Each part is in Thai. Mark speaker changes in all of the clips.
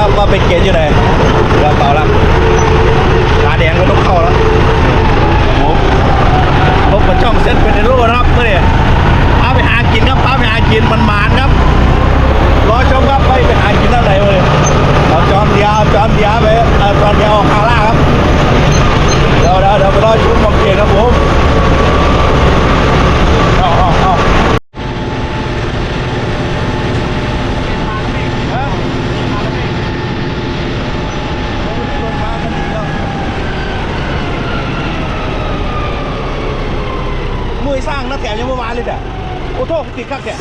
Speaker 1: ้วว่าไปเกณฑ์อยู่ไหนกระเป๋าละตาแดงก็ต้องเข้าแล้วผมพบกับช่องเซ็ตเป็นรูนะครับเมื่อนี้พาไปหากินครับพาไปหากินมันมานครับรอชมครับไปไปหากินอะไรเลยเอาจอนเดียวจอนเดียวไปเออจอนเดียวคาร่าครับเดี๋ยวเดี๋ยวเดี๋ยวไปรอชุดมองเกียรครับผมเอาเอาเอาฮะมวยสร้าง นักแข่งยังเมื่อวาเลยแต่โอ้โทษติดข้างแข่ง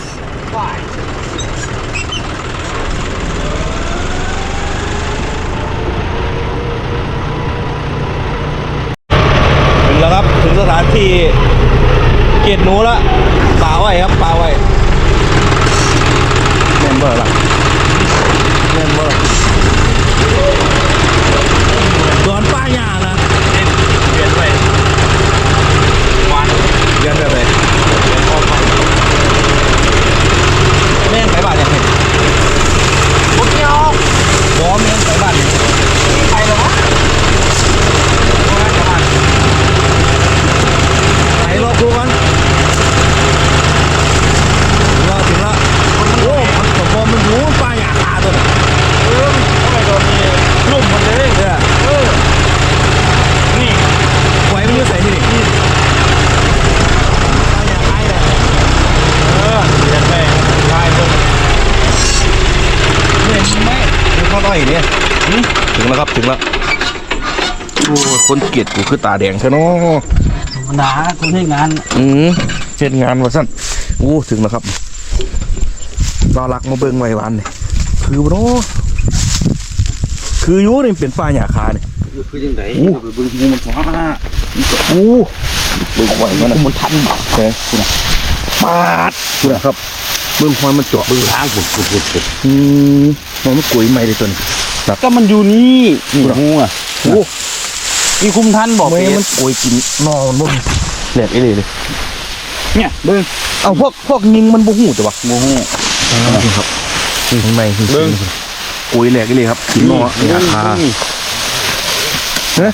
Speaker 1: ถึงแล้วครับ ถึงสถานที่เกียรติหนูละป่าไว้ครับป่าไว้เมมเบอร์ละเมมเบอร์ก่อนป้ายยานะ
Speaker 2: เปลี่ยนไปวัน
Speaker 1: เรียนแบบไหน
Speaker 2: เปลี่ยนออกไป
Speaker 1: แม่งไปบ้านยังไง
Speaker 2: พุทธเนาะ
Speaker 1: บอแม่งไปบ้านยังไง
Speaker 2: ใครเหรอวะ
Speaker 1: ไหนรอครูกันรอถึงแล้วโอ้มันสมบูรณ์มันหูป้ายยาคาตัวน่ะ
Speaker 2: เออทำไมโดนมีลุ่มมันเลย
Speaker 1: เนี่ย
Speaker 2: เออนี่
Speaker 1: ไว้มันอยู่ใส่ที่นี่ป้ายยาคายเลย
Speaker 2: เออเปลี่ยนไปลายตัว
Speaker 1: เห็นไหมถึงข้าวน้อยเนี่ยถึงแล้วครับถึงแล้วโอ้ยคนเกลียดกูคือตาแดงใช่เนาะ
Speaker 2: ธรรมดาคนให้งาน
Speaker 1: อืมเช่นงานว่าสั้นโอ้ถึงแล้วครับตาลักมาเบิ่งไว้วันนี่คือบ่เนาะคืออยู่นี่เป็นป้าหยาคาเนี่ย
Speaker 2: คือยังไง
Speaker 1: อู้
Speaker 2: บึ้งหูมันฟ้า
Speaker 1: โอ้เบิ่งไว้มันน่ะมันทันใช่คุณน่ะปาดคุณน่ะครับเบิ่งควันมันเจาะเบิ่ง
Speaker 2: ทางผุดผุดผุดผุด
Speaker 1: อืมมันมันกุยใหม่เลยตัวนี้
Speaker 2: ก็มันอยู่นี่นี่หูอะ
Speaker 1: โอ้
Speaker 2: มีคุมทันบอก
Speaker 1: ไม่
Speaker 2: เป
Speaker 1: มันกุยกินนอนบ่แหลกเอเลยเลย
Speaker 2: เนี่ยเบิ้ง
Speaker 1: เอาพวกพวกยิงมันบ่หูแต่ว่า
Speaker 2: โมโห
Speaker 1: ครับนี่ข้างในคือ
Speaker 2: เบิ่ง
Speaker 1: กุยแหลกเอเลยครับกินนอนหยาคา
Speaker 2: นี่
Speaker 1: เฮ้ย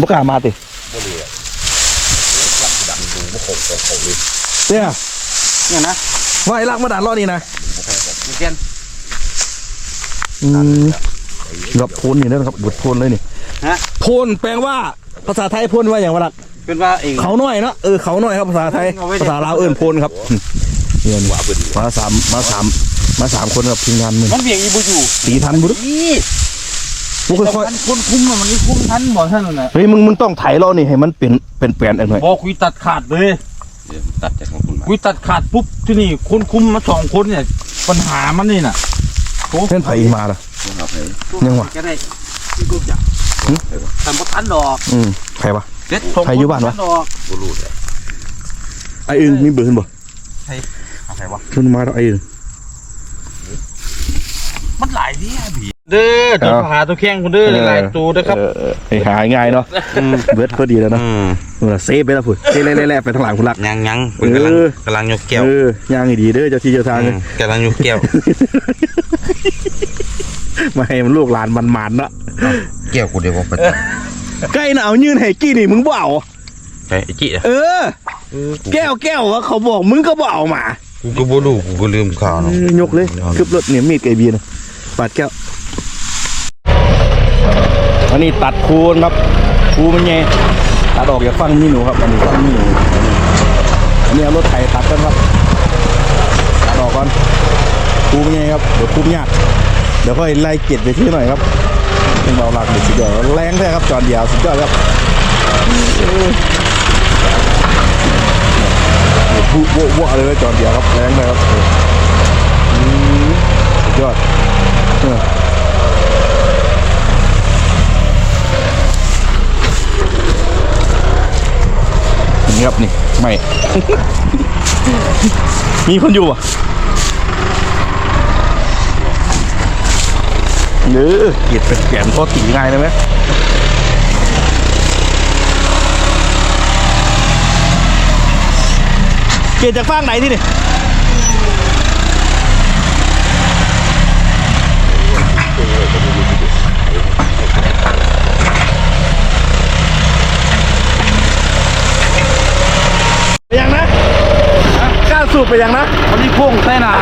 Speaker 1: บกล้ามาติเนี่ย
Speaker 2: เนี่ยนะ
Speaker 1: ว่าไอ้ลักมาด่านรอดนี่นะ
Speaker 2: เปลี่ยน
Speaker 1: อืมรับโพนนี่นะครับบทโพนเลยนี่
Speaker 2: ฮะ
Speaker 1: โพนแปลว่าภาษาไทยโพนว่าอย่างวะลัก
Speaker 2: เป็นว่าเอง
Speaker 1: เขาน้อยเนาะเออเขาน้อยครับภาษาไทย
Speaker 2: เอาไว้ดิ
Speaker 1: ภาษาลาวเอิ้นโพนครับเงินว่ามาสามมาสามมาสามคนกับทีมงานมึง
Speaker 2: มันเบี่ยงอีบูอยู่
Speaker 1: ตีทันบุรุษ
Speaker 2: นี่
Speaker 1: บุค่
Speaker 2: แต่
Speaker 1: อย
Speaker 2: มันคนคุมอะมันนี่คุมทันบ่ท่านน่ะ
Speaker 1: ๆเฮ้ยมึงมึงต้องไถเรานี่ให้มันเป็นเป็นแปลนๆอันหน่อย
Speaker 2: บอคุยตัดขาดเลย
Speaker 3: ตัดจากของคุณมา
Speaker 2: คุยตัดขาดปุ๊บที่นี่คนคุมมาสองคนเนี่ย ปัญหามันนี่น่ะ
Speaker 1: เส้นไผมาล่ะ
Speaker 3: เอาไป
Speaker 1: ยังวะ
Speaker 2: ก็ได้ที่กูจับทำบ่ทันดอก
Speaker 1: อืมไผวะ
Speaker 2: เด็ด
Speaker 1: ใครอยู่บ้านวะ
Speaker 2: ทัดอก
Speaker 3: บูรูดเลย
Speaker 1: ไอ้อึงมีเบอร์ขึ้นบ่
Speaker 2: เอาใครวะ
Speaker 1: ขึ้นมาแล้วไอ้อึง
Speaker 2: มันหลายเดี่ยบีเด้อตัว
Speaker 1: เอา
Speaker 2: หาตัวแข้งคนเด้อหลายตัวเด้อครับ
Speaker 1: เออเออไอ้หาง่ายเนาะเบิร์ดพอดีแล้วเนาะนู่นน่ะเซฟไปแล้วพุ่นเซฟแล่ๆไปทางหลังคุณลัก
Speaker 3: ยังยังเพิ่นกำลัง
Speaker 1: เออ
Speaker 3: กำลังยกแก้ว
Speaker 1: เออย่างให้ดีเด้อเจ้าที่เจ้าทาง
Speaker 3: อืมกำลังยกแก้ว
Speaker 1: มาให้มันลูกหลานมันมันๆเนาะ
Speaker 3: แก้วกูเดี๋ยวบอกไป
Speaker 1: ใกล้น่ะเอายื่นให้กี้นี่มึงบ่เอา
Speaker 3: ไอ้จิอะ
Speaker 1: เออ แก้วแก้วอะเขาบอกมึงก็บ่เอามา
Speaker 3: กูก็บ่รู้กูก็ลืมข่าวเนาะ
Speaker 1: เออยกเลยคืบรถเนี่ยมีดไก่เบียร์นะปาดแก้วอันนี้ตัดคูนครับคูมันไงตัดออกอย่าฟังมีหนูครับอันนี้ฟังมีหนูอันนี้เอารถไถตัดกันครับตัดออกก่อนคูมันไงครับเดี๋ยวคูมยากเดี๋ยวค่อยไล่เก็ดไปที่หน่อยครับ เป็นเบาหลักด็ดสุดยอดแรงแท้ครับจอนเดียวสุดยอดครับเออโหว้โว้เลยจอนเดียวครับแรงเลยครับสุดยอดเออนี่ครับนี่ไม่ มีคนอยู่อะ เนื้อเกียดเป็นแกมก็ตีง่ายนะไหมเกียดจากฟางไหนที่นี่ไปยังนะก้าสูบไปยังนะ
Speaker 2: วันที่พุ่งแน่นา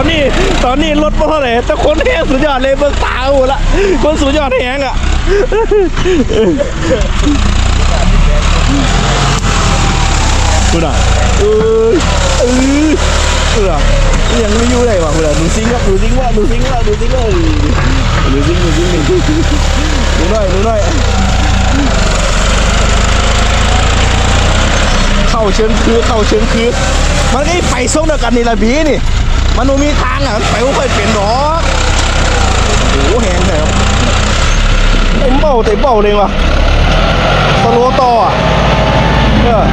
Speaker 1: อนนี้ตอนนี้รถบ่เท่าไหร่แต่คนแห้งสุดยอดเลยเบิ่งตาหูละคนสุดยอดแห้งอะคุณอะเออเออคุณอะยังไม่อยู่ไหนวะคุณอะดูซิงครับดูซิงว่าดูซิงว่าดูซิงว่าดูซิงดูซิงดูหน่อยดูหน่อยเข้าเชิงคือเข้าเชิงคือมันก็ไปส่งเดียวกันนี่ละบีนี่ มันมีทางอะไปว่าค่อยเป็นหรอกโอ้โหแหงแถวเต็มเบ้าเต็มเบ้าเลยว่ะตะโลต่ออะเออ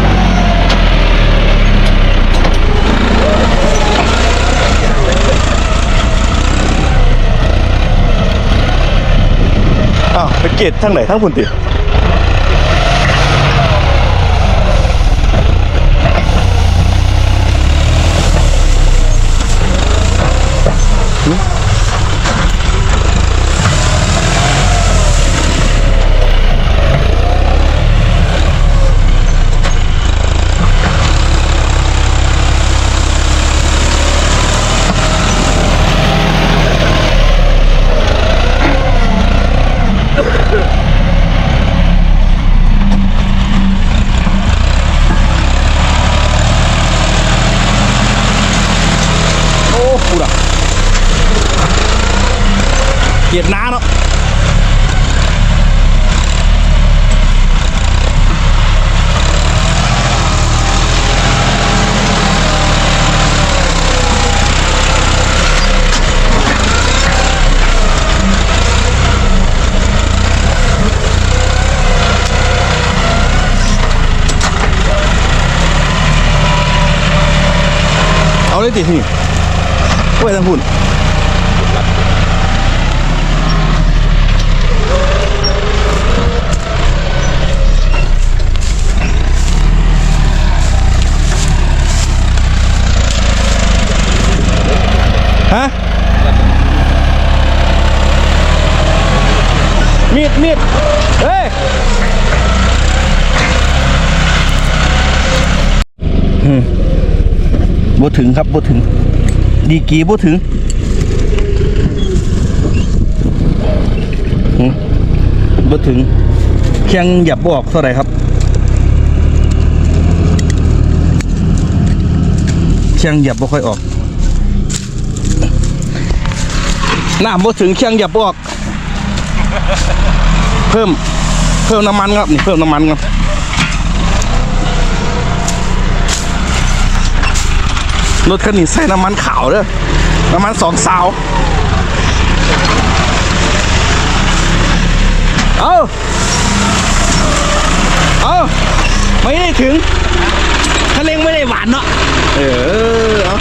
Speaker 1: อ้าวไปเกตทั้งไหนทั้งพุ่นติ เอาเลยติที่ไว้ทางพุ่นฮะมีดมีดเฮ้ย บ่ถึงครับบ่ถึง ดีกีบ่ถึงบ่ถึงแข้งหยับบออกเท่าไหร่ครับแข้งหยับบ่ค่อยออกน้ำบ่ถึงแข้งหยับบอก เพิ่ม เพิ่มน้ำมันครับนี่เพิ่มน้ำมันครับ รถคันนี้ใส่น้ำมันขาวเด้อน้ำมันสองสาว เอาเอาไม่ได้ถึงคันเร่งไม่ได้หวานเนาะ เออ เอา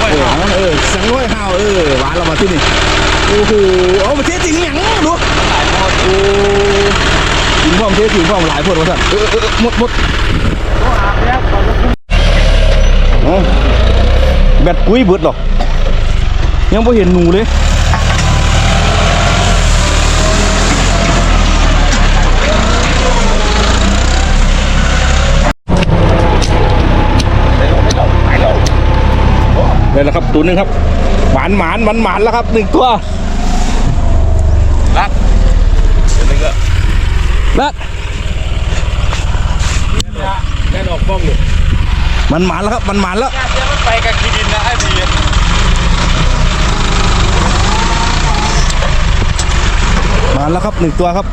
Speaker 1: เออเออสังร้อยห้าวเออ หวานเรามาที่นี่ โอ้โห เอามาเทสจริงอย่างดูโอ้ถึงความเทสถึงความหลายพวดวะท่านเออเออเออหมดหมดเอาแบตกุ้ยเบิดหรอก ยังไม่เห็นหนูเลยได้แล้วครับตัวหนึงครับ หมานหมานหมานหมานแล้วครับหนึ่งตัว
Speaker 3: รักเดี๋ยวนี้ก็
Speaker 1: แล้ว
Speaker 3: แน่นออกกล้องอยู่
Speaker 1: มันหมานแล้วครับ มันหมานแล้ว
Speaker 3: เดี๋ยวมัน ไปกับกีดินนะไอ้พี่
Speaker 1: มาแล้วครับหนึ่งตัวครับ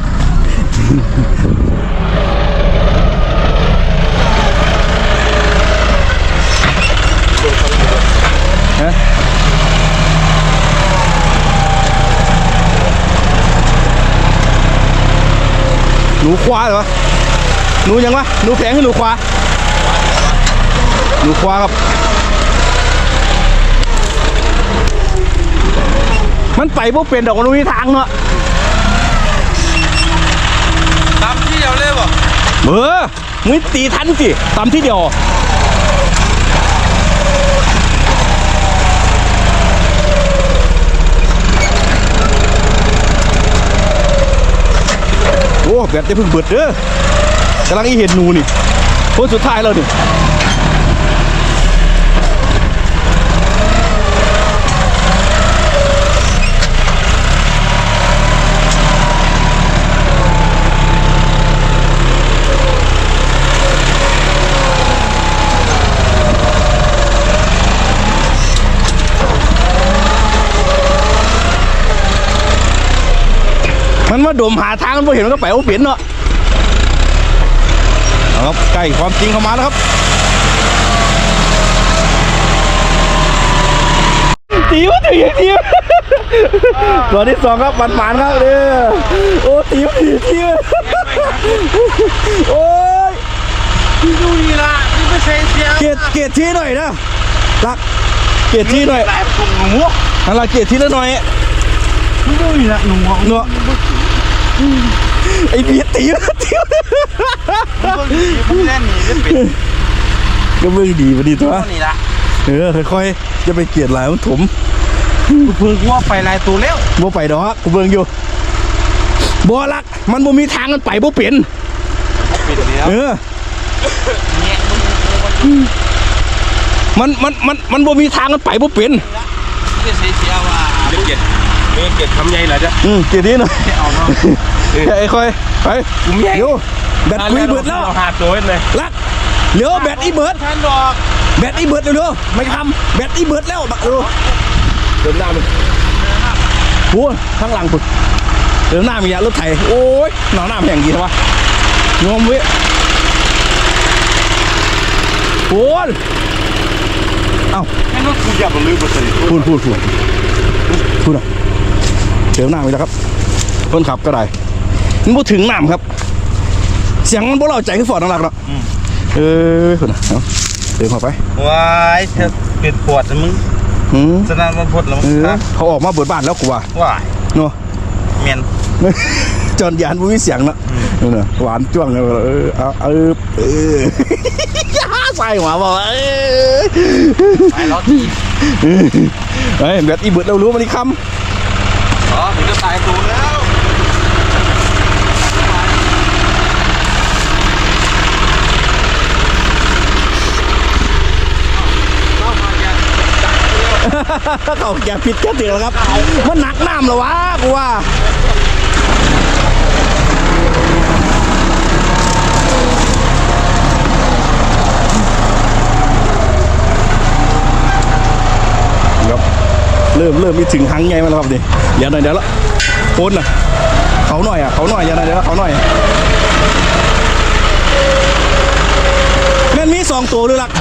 Speaker 1: ฮะหนูควาเหรอหนูยังวะหนูแพงให้หนูควาหนูควาครับ มันไปพวกเป็นดอกมันไม่มีทางเนาะ
Speaker 3: ตามที่เดียวเลยบ่
Speaker 1: เออมึงตีทันสิตามที่เดียวโอ้แบตได้เพิ่งเบิดเด้อกำลังอีเห็นหนูนี่คนสุดท้ายแล้วนี่ มันมาดมหาทางมันบ่เห็นมันก็ไปเอาเปลี่ยนเนาะเอาครับใกล้ความจริงเข้ามาแล้วครับตีวะตีตีวตัวที่สองครับมันหมานครับเด้อโอ้ตีวตีตีวโอ้ย
Speaker 3: ดูนี่ละนี่ไม่ใช่เสีย
Speaker 1: เกตเกตที่หน่อยนะรักเกตที่หน่อย
Speaker 3: หลายคนหนู
Speaker 1: อะไรเกตที่ละหน่อย
Speaker 2: มันดูนี่ละหนู
Speaker 1: เนาะ ไอ้เบียตีวตีว
Speaker 3: มันเล่นนี่จะเป็น
Speaker 1: ก็มึงดีมาดีตัว
Speaker 3: นี่ละ
Speaker 1: เออค่อยๆจะไปเกลียดหลายมันถม
Speaker 2: กูเพิ่งว่าไปลายตัวแล้ว
Speaker 1: บ่ไปดอกกูเบิ่งอยู่บ่ลัก มันบ่มีทางมันไปบ่เป็น
Speaker 3: ปิดแล้ว
Speaker 1: เออมันมันมันมันบ่มีทางมันไปบ่เป็น
Speaker 3: จะเสียเสียว่าเก็ บเก็บทำใหญ่เหรอจ๊ะ
Speaker 1: อืมเกลียดนี้หน่อย
Speaker 3: เอาเนาะ
Speaker 1: ไอ้ค่อยไป
Speaker 3: ผมใหญ่
Speaker 1: เดี๋ยวแบตคุยเบิดแล้ว
Speaker 3: หาตัวเลย
Speaker 1: ลักเหลือแบตอีเบิด
Speaker 3: ท่านดอก
Speaker 1: แบตอีเบิดเร็วๆไม่ทำแบตอีเบิดแล้วบักเออ
Speaker 3: เดินหน้ามัน
Speaker 1: โอ้ยข้างหลังพุ่นเดินหน้ามีอะรถไถโอ้ยหนาวหน้าแพงดีนะวะงอมเว้ยโอ้ยเอ้า
Speaker 3: แค่รถกูอยากลืมไปสิ
Speaker 1: พูดพูดพูดพูดอะ เติมน้ำอีกแล้วครับคนขับก็ได้มันพูดถึงน้ำครับ เสียงมันบ่เล่าใจคือฟอร์ดน้ำหนักเนาะเออคุณอะเอาเติมเข้าไป
Speaker 3: วายเธอเป็นปวดนะมึง
Speaker 1: หืม
Speaker 3: สนานมันพดแล้ว
Speaker 1: เอ
Speaker 3: มึง
Speaker 1: อเขาออกมาเบิดบ้านแล้วกูว่า
Speaker 3: วาย
Speaker 1: เนาะ
Speaker 3: เมียน
Speaker 1: จอนยานบ่มีเสียงเนาะเออเนอะหวานจ้วงเลยเออเอาเออเออใส่หัวบอกว่าเออ
Speaker 3: ไปรถที
Speaker 1: เฮ้ยแบบอีเบิดเรารู้มันอีกค
Speaker 3: อ๋อถึงจะ ตายตูแล้วเขามาแกำ
Speaker 1: เขาแกผิดแกเตือนแล้วครับ มันหนักน้ำเหรอวะกูว่า เริ่มเริ่มมีถึงหังไงมาแล้วครับดิเดี๋ยวหน่อยเดี๋ยวละโคนน่ะเขาหน่อยอะเขาหน่อยเดี๋ยวหน่อยเดี๋ยวละเขาหน่อยแม่นมีสองตัวหรือลัก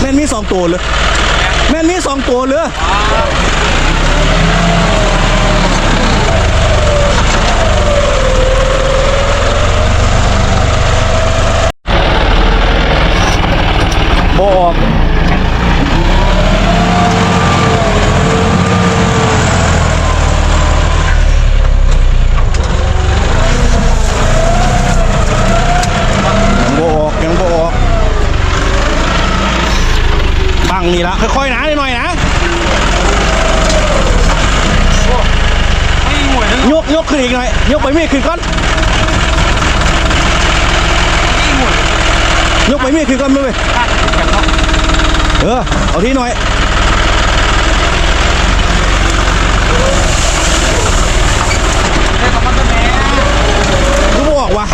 Speaker 1: แม่นมีสองตัวเลยแม่นมีสองตัวเลยบออก ยังบออกยังบออกบั งนี่ละค่อยๆนะหน่อยๆนะ
Speaker 3: ไม่หวยนะ
Speaker 1: ยกยกขึ้นอีกหน่อยยกไปมีดขึ้นก่อนยกไปมีดขึ้นก่อนมือไปเออเอาที่หน่อยกูบอกว่ะ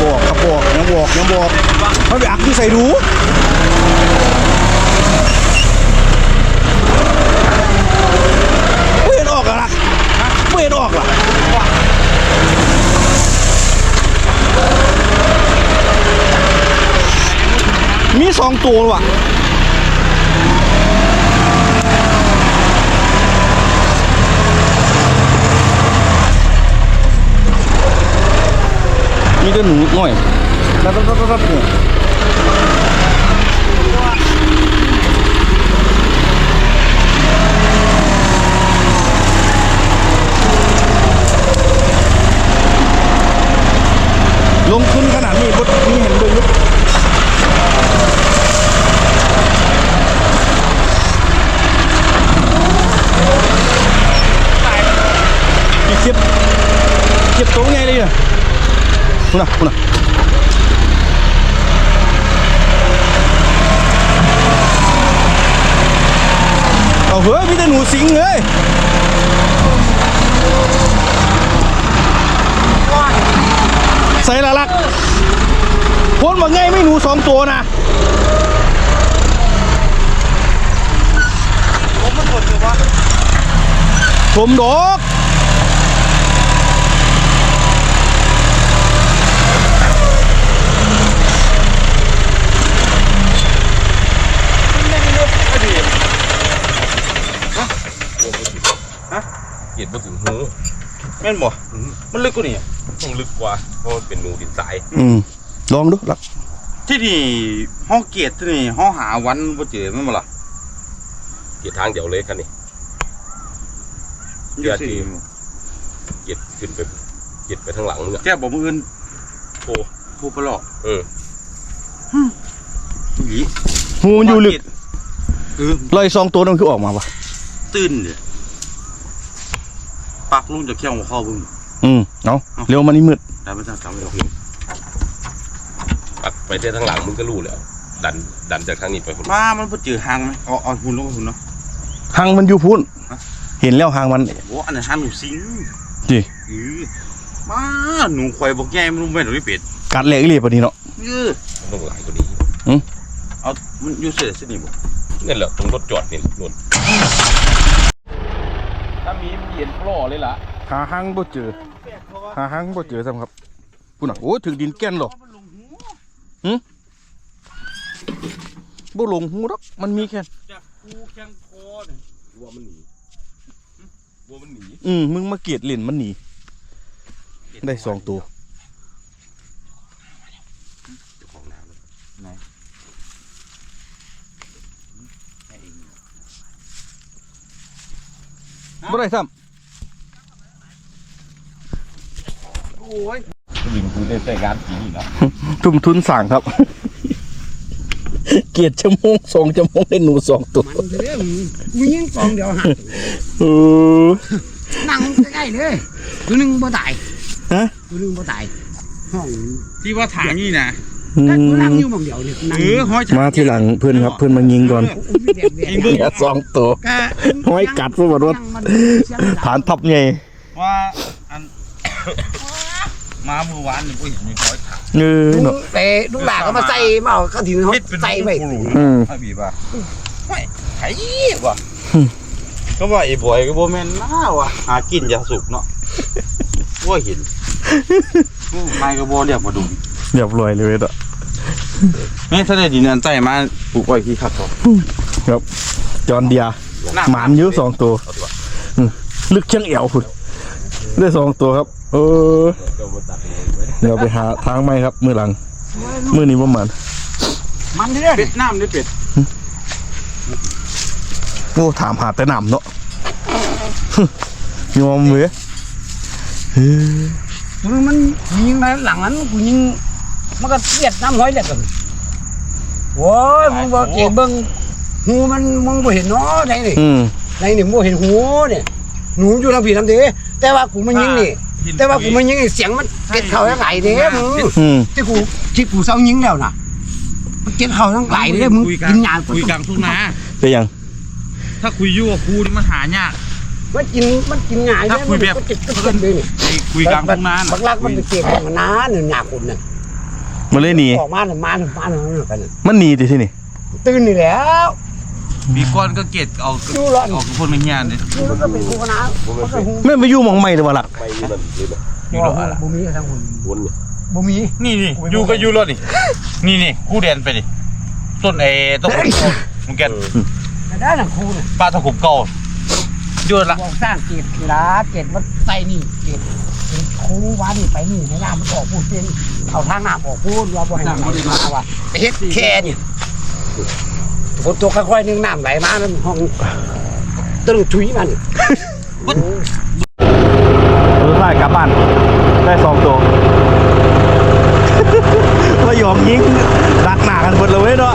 Speaker 1: บอกครับบอก ยังบอกยังบอกมันไปอักที่ใส่ดูไม่เห็นออกอะล่ะไม่เห็นออกล่ะมีสองตัวว่ะมีแต่หนูหน่อย ตัดตัดตัดตัดเนี่ยลงทุนขนาดนี้บดมีเห็นเบิ่งลูกอีกเจ็บเจ็บตรงไงเลยเนี่ยคุณน่ะคุณน่ะเอาเฮ้ยมีแต่หนูสิงเลยใส่ละลักคนบอกไงไม่หนู สองตัวนะ
Speaker 2: ผมมันหมดเลยวะ
Speaker 1: สมดอก
Speaker 3: เกลียดมาถึงหู
Speaker 2: แม่นบ่ มันลึกกว่านี่
Speaker 3: ต้องลึกกว่าเพราะมันเป็นหนูดินสาย
Speaker 1: อืม ลองดูลัก
Speaker 2: ที่นี่ห้องเกียรติที่นี่ห้องหาวันบ่เจอแม่นบ่ล่ะ
Speaker 3: เกลียดทางเดียวเลยคันนี้ เกียรติ เกลียดขึ้นไปเกลียดไปทางหลังมึงอะ
Speaker 2: แก้บ่มื้ออื่น
Speaker 3: โอ้
Speaker 2: ผู้ปลอก
Speaker 3: เออ
Speaker 2: หยี
Speaker 1: หูมันอยู่ลึก
Speaker 2: เออ
Speaker 1: ลอยซองตัวนั้นคือออกมาปะ
Speaker 2: ตื่นเลยปักลุงจะเขี้ยวหัวเข้าเบึง
Speaker 1: อืมเอาเร็วมันนี่มืด
Speaker 2: ได้ไม่ต้องจำไม่ต้อง
Speaker 3: ปักไปที่ทางหลังมึงก็รู้แล้วดันดันจากทางนี้ไปคน
Speaker 2: มามันบ่เจอหางไหมเอาเอาหุ่นลงหุ่นเนาะ
Speaker 1: หางมันอยู่พุ่น
Speaker 2: ฮะ
Speaker 1: เห็นแล้วหางมัน
Speaker 2: โอ้อันนั้นหางหนูสิง
Speaker 1: จิ
Speaker 2: เออมาหนูควายบอกใหญ่มันรู้แม่นหรือเป็ด
Speaker 1: กัดแหลกอีหลีปะนี่เนาะ
Speaker 2: เออ
Speaker 3: มันต้องหลายกว่านี้
Speaker 2: เอามันอยู่เสียสินี่บ่
Speaker 3: นี่นแหละตรงรถจอดนี่นู่น
Speaker 1: ถ้ามีมันเย็นปล่อเลยล่ะหาหางบ่เจอ หาหางบ่เจอซ้ำครับพุ่นน่ะโอ้ถึงดินแก่นหรอ บ่ลงหูหรอกมันมีแค่
Speaker 2: จากกูแข้งคอเนี่ย
Speaker 3: วัวมันหนีวัวมันหนี
Speaker 1: อืมมึงมาเกลียดเล่นมันหนีได้สองตัว
Speaker 3: เจ้าของน้ำเลย
Speaker 1: บ่ได้ซ้
Speaker 2: โอ้ย
Speaker 3: ยิงกูได้ใส่งานผีนี่นะ
Speaker 1: ทุ่มทุนสั่งครับ เกียดชั่วโมงสองชั่วโมงได้หนูสองตัว
Speaker 4: มันเด้อมึงยิงกองเดียวหัก
Speaker 1: เออ
Speaker 4: นั่งใกล้ๆเลยตัวหนึ่งบ่ตาย
Speaker 1: ฮะ
Speaker 4: ตัวหนึ่งบ่ตายห้อง
Speaker 2: ที่ว่าถางนี่นะ
Speaker 4: นั่งอยู่หม่องเดียวเนี่นั่ง
Speaker 2: เออห้อย
Speaker 1: มาที่หลังเพื่อนครับเพื่อนมายิงก่อน
Speaker 4: ยิ
Speaker 2: งเบิ่ง
Speaker 1: เหลือสองตัวห้อยกัดซะหมดรถ
Speaker 4: นั่งมันเสียงดัง
Speaker 1: ฐานทับไง
Speaker 2: ว่าอัน มาเมื่อวานนี่กูเห็นมีห้อยถาง
Speaker 1: เออ
Speaker 4: ลุ
Speaker 1: เนาะ
Speaker 4: งเตะลุงหลาก็มาใส่มาเอาก็ถึงเขา
Speaker 2: เฮ็ดเป็น
Speaker 4: ใส่ไว้
Speaker 2: กูรู้
Speaker 1: อืม
Speaker 2: ไอ้บีบ่าไม่ไข่ว่ะก็ว่าไอ้บอยก็บ่แม่นน้าว่ะหากินยาสุกเนาะว่าเห็นไม่ก็บ่เรียกบ่ดุ
Speaker 1: เรียบร้อยเลยอะ
Speaker 2: นี่ถ้าได้ดินอันใต้มาปลูกไว้ที่คักเขา
Speaker 1: ครับ จอนเดียหมานอยื้อสองตัวอืมลึกเชียงเอวพุ่นได้สองตัวครับ เออ
Speaker 3: เจ้ามาตัดเองไว้
Speaker 1: เดี๋ยวไปหาทางไหมครับ มือหลัง มือนี้ประมาณ
Speaker 4: มันเด้อ
Speaker 2: เป็ดน้ำด้วยเป็ด
Speaker 1: โอ้ถามหาแต่หนำเนาะยอมเว้ยเฮ้ย
Speaker 4: ตัวนึงมันยิงมาหลังนั้นกูยิงมันก็เลียดน้ำห้อยเลียดกันโอ้ยมึงบ่เก็บเบิ่งหูมันมึงบ่เห็นเนาะไหนนี่
Speaker 1: อืม
Speaker 4: ในนี่บ่เห็นหูเนี่ยหนูอยู่ทางผีทางเด้แต่ว่ากูมันยิงนี่ แต่ว่ากูมันยิงนี่เสียงมันเก็ดเข่าทั้งไหลเด้มึง
Speaker 1: อืม
Speaker 4: ที่กูที่กูเศร้ายิงแล้วน่ะมันเก็ดเข่าทั้งไหลเด้มึงกินยา
Speaker 2: คุยกลางทุ่งนา
Speaker 1: เป็นยัง
Speaker 2: ถ้าคุยอยู่กับครูนี่มันหายาก
Speaker 4: มันกินมันกินง่าย
Speaker 2: ถ้าคุยแบบ
Speaker 4: มันจิตก็เกินเลยนี่
Speaker 2: ไอ้คุยกลางทุ่งนา
Speaker 4: บักลักมันไปเก็บมันนานหนึ่งหนาคุณน่ะ
Speaker 1: มันเลยหนี
Speaker 4: ออกมาหนึ่งมาหนึ่งมาหนึ่งมากันน่ะ
Speaker 1: มันหนีดิที่นี่
Speaker 4: ตื่นนี่แล้ว
Speaker 2: มีก้อนก็เกตเอา
Speaker 4: ดูร้อน
Speaker 2: ออกกับคนไม่เฮียนเลย
Speaker 4: ดูแล้วก็เป็นกูคณะมันก็หู
Speaker 1: แม่นไปอยู่หมองไม่เลยว่ะล่ะ
Speaker 3: ไม่นี่มันนี่มัน
Speaker 2: อยู่รอด
Speaker 4: บ่มีทางหุ่น
Speaker 3: วนเนี่ย
Speaker 4: บ่มี
Speaker 2: นี่นี่อยู่ก็อยู่รถนี่นี่นี่คู่เดนไปดิต้นไอ้ต้นขุมเก่ามึงแกน
Speaker 4: แต่ได้หนังครูน่ะ
Speaker 2: ปลาตะขุมเก่าอยู่ละ
Speaker 4: บอกสร้างเกตกีฬาเกตมันใส่นี่เกตเป็นครูวานี่ไปนี่ให้น้ำมันออกพูดเป็นเอาทางน้ำออกพูดว่าบ่ให้น้ำไหลมาว่าไปเฮ็ดแค่นี่ ฝนตกค่อยๆนึงน้ำไหลมามันห้องตึ้งถุยมัน
Speaker 1: สุดท้ายกลับบ้านได้สองตัว ก็ยอมยิงดักหนากันหมดเลยเว้ยเนาะ